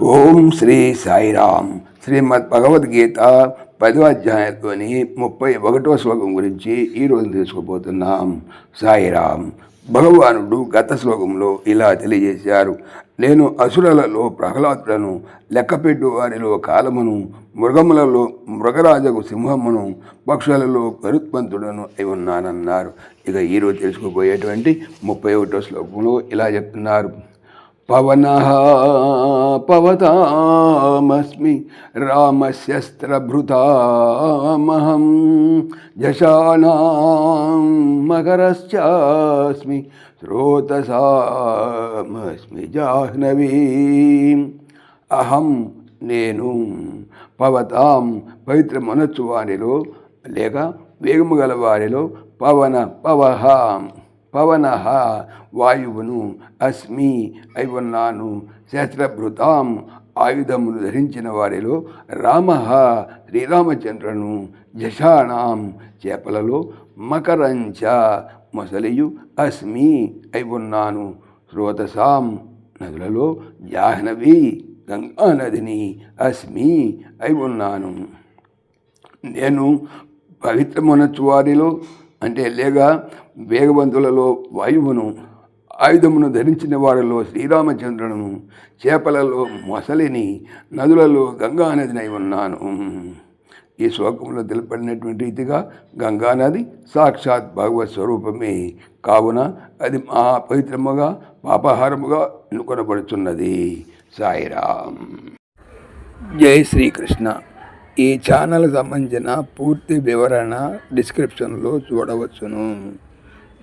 ఓం శ్రీ సాయిరామ్. శ్రీమద్ భగవద్గీత పదో అధ్యాయంలోని ముప్పై ఒకటో శ్లోకం గురించి ఈరోజు తెలుసుకోబోతున్నాం. సాయిరామ్ భగవానుడు గత శ్లోకంలో ఇలా తెలియజేశారు. నేను అసురలలో ప్రహ్లాదులను లెక్కపెట్టు వారిలో కాలమును మృగములలో మృగరాజకు సింహమును పక్షులలో గరుత్మంతుడను అయి ఉన్నానన్నారు. ఇక ఈరోజు తెలుసుకోబోయేటువంటి ముప్పై ఒకటో శ్లోకంలో ఇలా చెప్తున్నారు. పవనः పవతామస్మి రామస్యస్త్రభృతామహం జశానాం మకరశ్చాస్మి శ్రోతసామస్మి జాహ్నవీ. అహం నేను పవతాం పవిత్ర మనస్సు వారిలో లేక వేగము గల వారిలో పవన పవహాం. పవన వాయువును అస్మి అయి ఉన్నాను శస్త్రభృతాం ఆయుధములు ధరించిన వారిలో రామ శ్రీరామచంద్రను జషాణం చేపలలో మకరంచ మొసలియు అస్మి అయి ఉన్నాను శ్రోతసాం నదులలో జాహ్నవి గంగా నదిని అస్మి అయి ఉన్నాను నేను పవిత్రమునచ్చు వారిలో అంటే లేగా వేగవంతులలో వాయువును ఆయుధమును ధరించిన వారిలో శ్రీరామచంద్రులను చేపలలో మొసలిని నదులలో గంగా నదినై ఉన్నాను. ఈ శ్లోకంలో తెలపడినటువంటి రీతిగా గంగా నది సాక్షాత్ భగవత్ స్వరూపమే. కావున అది మా పవిత్రముగా పాపహారముగా ఎన్నుకొనబడుతున్నది సాయిరామ్. జై శ్రీకృష్ణ. ఈ ఛానల్ సంబంధించిన పూర్తి వివరణ డిస్క్రిప్షన్లో చూడవచ్చును.